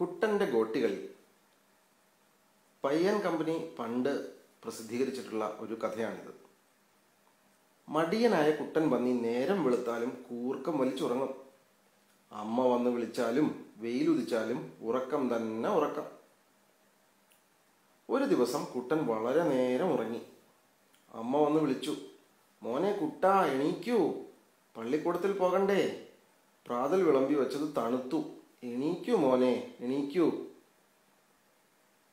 കുട്ടന്റെ ഗോട്ടികളി പയ്യൻ കമ്പനി പണ്ട് പ്രസിദ്ധീകരിച്ചിട്ടുള്ള ഒരു കഥയാണിത്. മടിയനായ കുട്ടൻ പന്നി നേരം വെളുത്താലും കൂർക്കം വലിച്ചുറങ്ങും. അമ്മ വന്ന് വിളിച്ചാലും വെയിലുദിച്ചാലും ഉറക്കം തന്നെ ഉറക്കം. ഒരു ദിവസം കുട്ടൻ വളരെ നേരം ഉറങ്ങി. അമ്മ വന്ന് വിളിച്ചു മോനെ കുട്ടാ എണീക്കൂ. പള്ളിക്കൂടത്തിൽ പോകണ്ടേ. പ്രാതൽ വിളമ്പി വെച്ചത് തണുത്തു. എണീക്കൂ മോനെ എണീക്കൂ.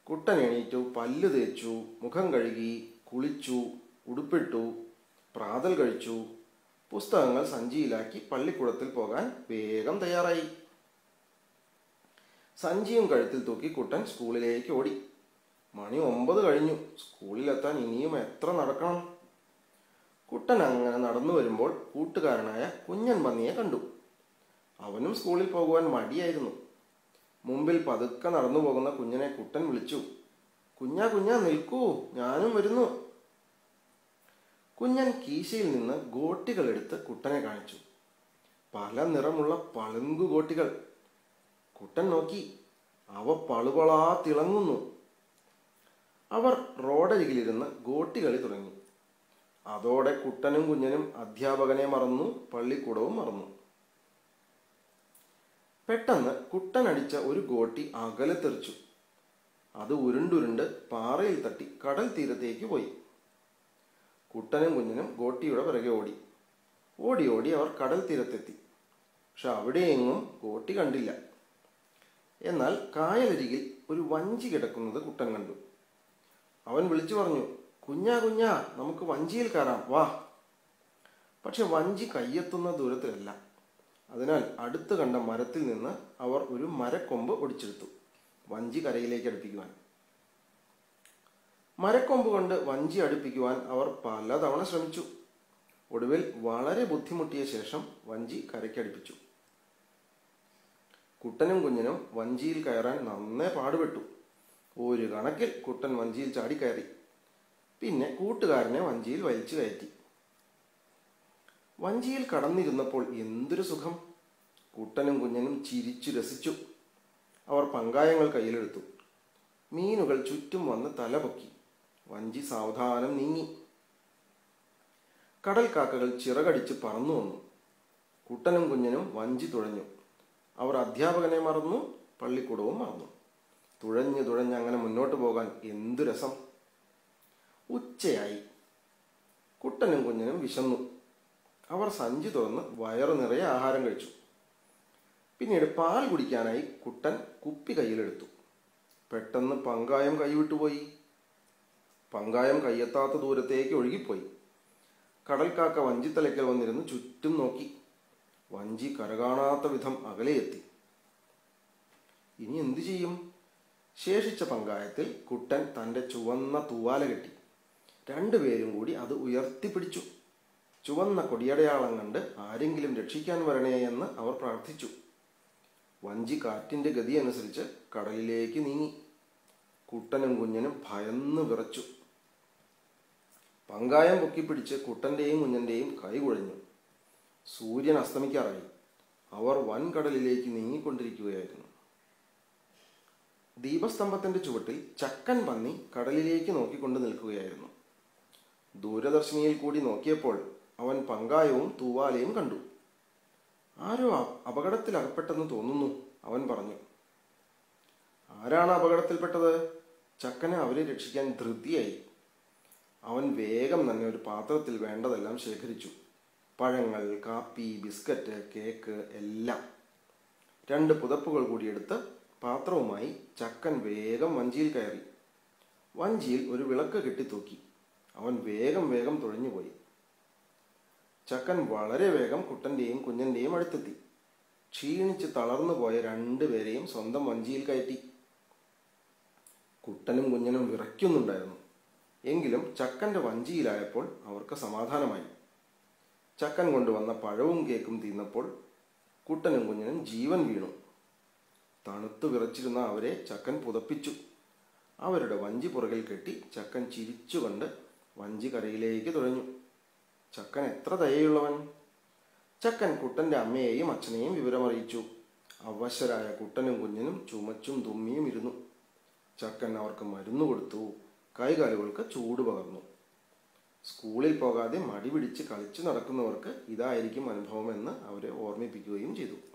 കുട്ടൻ എണീറ്റു പല്ല് തേച്ചു മുഖം കഴുകി കുളിച്ചു ഉടുപ്പിട്ടു പ്രാതൽ കഴിച്ചു. പുസ്തകങ്ങൾ സഞ്ചിയിലാക്കി പള്ളിക്കൂടത്തിൽ പോകാൻ വേഗം തയ്യാറായി. സഞ്ചിയും കഴുത്തിൽ തൂക്കി കുട്ടൻ സ്കൂളിലേക്ക് ഓടി. മണി ഒമ്പത് കഴിഞ്ഞു. സ്കൂളിലെത്താൻ ഇനിയും എത്ര നടക്കണം? കുട്ടൻ അങ്ങനെ നടന്നു വരുമ്പോൾ കൂട്ടുകാരനായ കുഞ്ഞൻ പന്നിയെ കണ്ടു. അവനും സ്കൂളിൽ പോകുവാൻ മടിയായിരുന്നു. മുമ്പിൽ പതുക്കെ നടന്നു പോകുന്ന കുഞ്ഞിനെ കുട്ടൻ വിളിച്ചു. കുഞ്ഞാ കുഞ്ഞാ നിൽക്കൂ ഞാനും വരുന്നു. കുഞ്ഞൻ കീശയിൽ നിന്ന് ഗോട്ടികൾ എടുത്ത് കുട്ടനെ കാണിച്ചു. പല നിറമുള്ള പളുങ്കു ഗോട്ടികൾ. കുട്ടൻ നോക്കി. അവ പളുപളാ തിളങ്ങുന്നു. അവർ റോഡരികിലിരുന്ന് ഗോട്ടികളി തുടങ്ങി. അതോടെ കുട്ടനും കുഞ്ഞനും അധ്യാപകനെ മറന്നു പള്ളിക്കൂടവും മറന്നു. പെട്ടെന്ന് കുട്ടനടിച്ച ഒരു ഗോട്ടി അകലെ തെറിച്ചു. അത് ഉരുണ്ടുരുണ്ട് പാറയിൽ തട്ടി കടൽ തീരത്തേക്ക് പോയി. കുട്ടനും കുഞ്ഞനും ഗോട്ടിയുടെ പിറകെ ഓടി. ഓടി ഓടി അവർ കടൽ തീരത്തെത്തി. പക്ഷെ അവിടെയെങ്ങും ഗോട്ടി കണ്ടില്ല. എന്നാൽ കായലരികിൽ ഒരു വഞ്ചി കിടക്കുന്നത് കുട്ടൻ കണ്ടു. അവൻ വിളിച്ചു പറഞ്ഞു കുഞ്ഞാ കുഞ്ഞാ നമുക്ക് വഞ്ചിയിൽ കയറാം. വാ. പക്ഷെ വഞ്ചി കയ്യെത്തുന്ന ദൂരത്തിലല്ല. അതിനാൽ അടുത്ത് കണ്ട മരത്തിൽ നിന്ന് അവർ ഒരു മരക്കൊമ്പ് ഒടിച്ചെടുത്തു. വഞ്ചി കരയിലേക്ക് അടുപ്പിക്കുവാൻ. മരക്കൊമ്പ് കൊണ്ട് വഞ്ചി അടുപ്പിക്കുവാൻ അവർ പലതവണ ശ്രമിച്ചു. ഒടുവിൽ വളരെ ബുദ്ധിമുട്ടിയ ശേഷം വഞ്ചി കരയ്ക്കടുപ്പിച്ചു കുട്ടനും കുഞ്ഞിനും വഞ്ചിയിൽ കയറാൻ നന്നേ പാടുപെട്ടു. ഒരു കണക്കിൽ കുട്ടൻ വഞ്ചിയിൽ ചാടി കയറി. പിന്നെ കൂട്ടുകാരനെ വഞ്ചിയിൽ വലിച്ചു കയറ്റി. വഞ്ചിയിൽ കടന്നിരുന്നപ്പോൾ എന്തൊരു സുഖം. കുട്ടനും കുഞ്ഞനും ചിരിച്ചു രസിച്ചു. അവർ പങ്കായങ്ങൾ കയ്യിലെടുത്തു. മീനുകൾ ചുറ്റും വന്ന് തലപൊക്കി. വഞ്ചി സാവധാനം നീങ്ങി. കടൽ കാക്കകൾ ചിറകടിച്ച് പറന്നു വന്നു. കുട്ടനും കുഞ്ഞനും വഞ്ചി തുഴഞ്ഞു. അവർ അധ്യാപകനെ മറന്നു പള്ളിക്കൂടവും മറന്നു. തുഴഞ്ഞു തുഴഞ്ഞ് അങ്ങനെ മുന്നോട്ട് പോകാൻ എന്തു രസം. ഉച്ചയായി. കുട്ടനും കുഞ്ഞനും വിശന്നു. അവർ സഞ്ചി തുറന്ന് വയറു നിറയെ ആഹാരം കഴിച്ചു. പിന്നീട് പാൽ കുടിക്കാനായി കുട്ടൻ കുപ്പി കയ്യിലെടുത്തു. പെട്ടെന്ന് പങ്കായം കൈവിട്ടുപോയി പങ്കായം കയ്യെത്താത്ത ദൂരത്തേക്ക് ഒഴുകിപ്പോയി. കടൽക്കാക്ക വഞ്ചിത്തലയ്ക്കൽ വന്നിരുന്നു ചുറ്റും നോക്കി. വഞ്ചി കരകാണാത്ത വിധം അകലെയെത്തി ഇനി എന്തു ചെയ്യും? ശേഷിച്ച പങ്കായത്തിൽ കുട്ടൻ തന്റെ ചുവന്ന തൂവാല കെട്ടി. രണ്ടുപേരും കൂടി അത് ഉയർത്തിപ്പിടിച്ചു. ചുവന്ന കൊടിയടയാളം കണ്ട് ആരെങ്കിലും രക്ഷിക്കാൻ വരണേ എന്ന് അവർ പ്രാർത്ഥിച്ചു. വഞ്ചി കാറ്റിന്റെ ഗതി അനുസരിച്ച് കടലിലേക്ക് നീങ്ങി. കുട്ടനും കുഞ്ഞനും ഭയന്ന് വിറച്ചു. പങ്കായം പൊക്കിപ്പിടിച്ച് കുട്ടന്റെയും കുഞ്ഞന്റെയും കൈ കുഴഞ്ഞു. സൂര്യൻ അസ്തമിക്കാറായി. അവർ വൻകടലിലേക്ക് നീങ്ങിക്കൊണ്ടിരിക്കുകയായിരുന്നു. ദീപസ്തംഭത്തിന്റെ ചുവട്ടിൽ ചക്കൻ പന്നി കടലിലേക്ക് നോക്കിക്കൊണ്ട് നിൽക്കുകയായിരുന്നു. ദൂരദർശിനിയിൽ കൂടി നോക്കിയപ്പോൾ അവൻ പങ്കായവും തൂവാലയും കണ്ടു. ആരോ അപകടത്തിൽ അകപ്പെട്ടെന്ന് തോന്നുന്നു അവൻ പറഞ്ഞു. ആരാണ് അപകടത്തിൽപ്പെട്ടത്? ചക്കനെ അവരെ രക്ഷിക്കാൻ ധൃതിയായി. അവൻ വേഗം തന്നെ ഒരു പാത്രത്തിൽ വേണ്ടതെല്ലാം ശേഖരിച്ചു. പഴങ്ങൾ കാപ്പി ബിസ്ക്കറ്റ് കേക്ക് എല്ലാം. രണ്ട് പുതപ്പുകൾ കൂടി എടുത്ത് പാത്രവുമായി ചക്കൻ വേഗം വഞ്ചിയിൽ കയറി. വഞ്ചിയിൽ ഒരു വിളക്ക് കെട്ടിത്തൂക്കി. അവൻ വേഗം വേഗം തുഴഞ്ഞുപോയി. ചക്കൻ വളരെ വേഗം കുട്ടന്റെയും കുഞ്ഞന്റെയും അടുത്തെത്തി. ക്ഷീണിച്ച് തളർന്നു പോയ രണ്ടുപേരെയും സ്വന്തം വഞ്ചിയിൽ കയറ്റി. കുട്ടനും കുഞ്ഞനും വിറയ്ക്കുന്നുണ്ടായിരുന്നു. എങ്കിലും ചക്കന്റെ വഞ്ചിയിലായപ്പോൾ അവർക്ക് സമാധാനമായി. ചക്കൻ കൊണ്ടുവന്ന പഴവും കേക്കും തിന്നപ്പോൾ കുട്ടനും കുഞ്ഞനും ജീവൻ വീണു. തണുത്തു വിറച്ചിരുന്ന അവരെ ചക്കൻ പുതപ്പിച്ചു. അവരുടെ വഞ്ചി പുറകിൽ കെട്ടി ചക്കൻ ചിരിച്ചുകൊണ്ട് വഞ്ചി കരയിലേക്ക് തുഴഞ്ഞു. ചക്കൻ എത്ര ദയയുള്ളവൻ? ചക്കൻ കുട്ടന്റെ അമ്മയെയും അച്ഛനെയും വിവരമറിയിച്ചു. അവശരായ കുട്ടനും കുഞ്ഞനും ചുമച്ചും തുമ്മിയും ഇരുന്നു. ചക്കൻ അവർക്ക് മരുന്ന് കൊടുത്തു. കൈകാലുകൾക്ക് ചൂട് പകർന്നു. സ്കൂളിൽ പോകാതെ മടി പിടിച്ച് കളിച്ചു നടക്കുന്നവർക്ക് ഇതായിരിക്കും അനുഭവമെന്ന് അവരെ ഓർമ്മിപ്പിക്കുകയും ചെയ്തു.